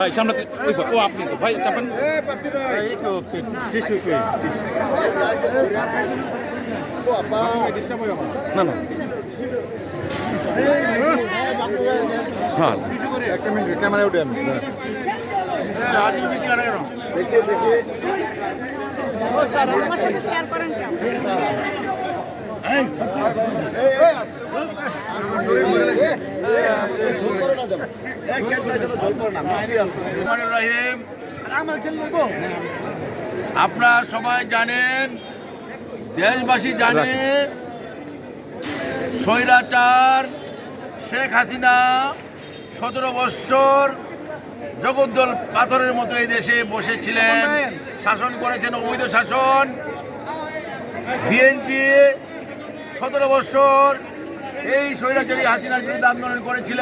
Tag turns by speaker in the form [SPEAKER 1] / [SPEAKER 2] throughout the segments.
[SPEAKER 1] ভাই সামনে ও আপনি ভাই চাপান। না না। হ্যাঁ।
[SPEAKER 2] একটা মিনিট ক্যামেরা উঠে আমি। দেখে দেখে
[SPEAKER 3] স্যার আমার সাথে শেয়ার করেন কেন
[SPEAKER 4] রহমানুর রহিম। আপনারা সবাই জানেন, দেশবাসী জানে, স্বৈরাচার শেখ হাসিনা সতেরো বৎসর জগদ্দল পাথরের মতো এই দেশে বসেছিলেন, শাসন করেছেন, অবৈধ শাসন। বিএনপি সতেরো বৎসর এই স্বৈরাচারী হাসিনার বিরুদ্ধে আন্দোলন করেছিল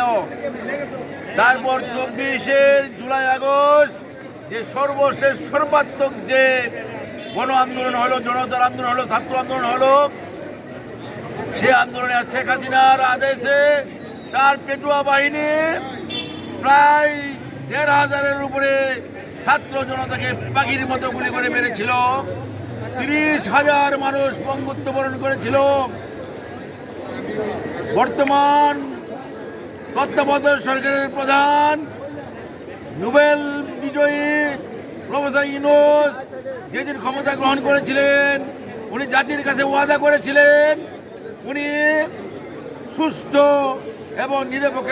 [SPEAKER 4] তারপর চব্বিশে জুলাই আগস্ট যে সর্বশেষ সর্বাত্মক যে গণ আন্দোলন হলো, জনতার আন্দোলন হলো, ছাত্র আন্দোলন হলো, সে আন্দোলনে শেখ হাসিনার আদেশে তার পেটুয়া বাহিনী প্রায় দেড় হাজারের উপরে ছাত্র জনতাকে পাখির মতো গুলি করে মেরেছিল। তিরিশ হাজার মানুষ পঙ্গুত্ব বরণ করেছিল। বর্তমান তত্ত্বাবধায়ক সরকারের প্রধান নোবেল বিজয়ী প্রফেসর ইনোস যেদিন ক্ষমতা গ্রহণ করেছিলেন, উনি জাতির কাছে ওয়াদা করেছিলেন, উনি সুস্থ এবং নিরপেক্ষ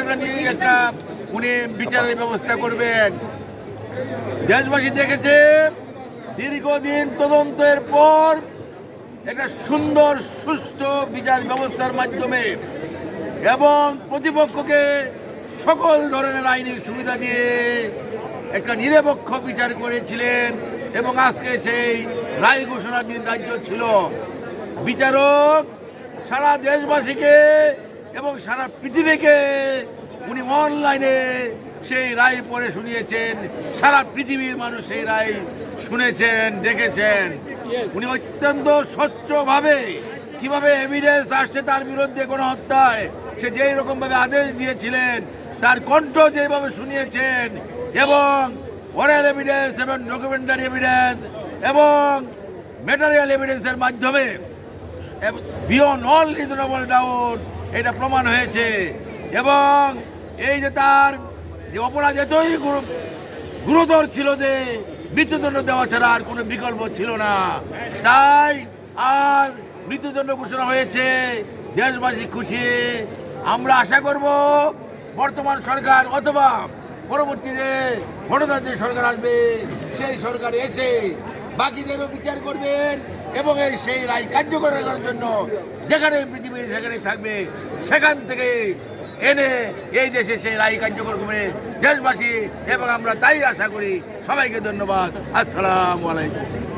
[SPEAKER 4] একটা উনি বিচারের ব্যবস্থা করবেন। দেশবাসী দেখেছে, দীর্ঘদিন তদন্তের পর একটা সুন্দর, সুষ্ঠু বিচার ব্যবস্থার মাধ্যমে এবং প্রতিপক্ষকে সকল ধরনের আইনি সুবিধা দিয়ে একটা নিরপেক্ষ বিচার করেছিলেন এবং আজকে সেই রায় দিন ধার্য ছিল। বিচারক সারা দেশবাসীকে এবং সারা পৃথিবীকে উনি অনলাইনে সেই রায় পড়ে শুনিয়েছেন সারা পৃথিবীর মানুষ সেই রায় শুনেছেন দেখেছেন। উনি অত্যন্ত স্বচ্ছভাবে কীভাবে এভিডেন্স আসছে তার বিরুদ্ধে কোনো হত্যায় সে যেই রকমভাবে আদেশ দিয়েছিলেন তার কণ্ঠ যেভাবে শুনিয়েছেন এবং ওরাল এভিডেন্স এবং ডকুমেন্টারি এভিডেন্স এবং ম্যাটেরিয়াল এভিডেন্সের মাধ্যমে বিয়ন অল রিজনেবল ডাউট এটা প্রমাণ হয়েছে। এবং এই যে তার যে অপরাধ এতই গুরু- গুরুতর ছিল যে মৃত্যুদণ্ড দেওয়া ছাড়া আর কোনো বিকল্প ছিল না। তাই আর মৃত্যুদণ্ড ঘোষণা হয়েছে। দেশবাসী খুশি। আমরা আশা করব বর্তমান সরকার অথবা পরবর্তীতে গণতান্ত্রিক সরকার আসবে, সেই সরকার এসে বাকিদেরও বিচার করবেন এবং এই সেই রায় কার্যকর করার জন্য যেখানে পৃথিবী সেখানে থাকবে, সেখান থেকে এনে এই দেশে সেই রায় কার্যকর করে দেশবাসী, এবং আমরা তাই আশা করি সবাইকে ধন্যবাদ। আসসালামু আলাইকুম।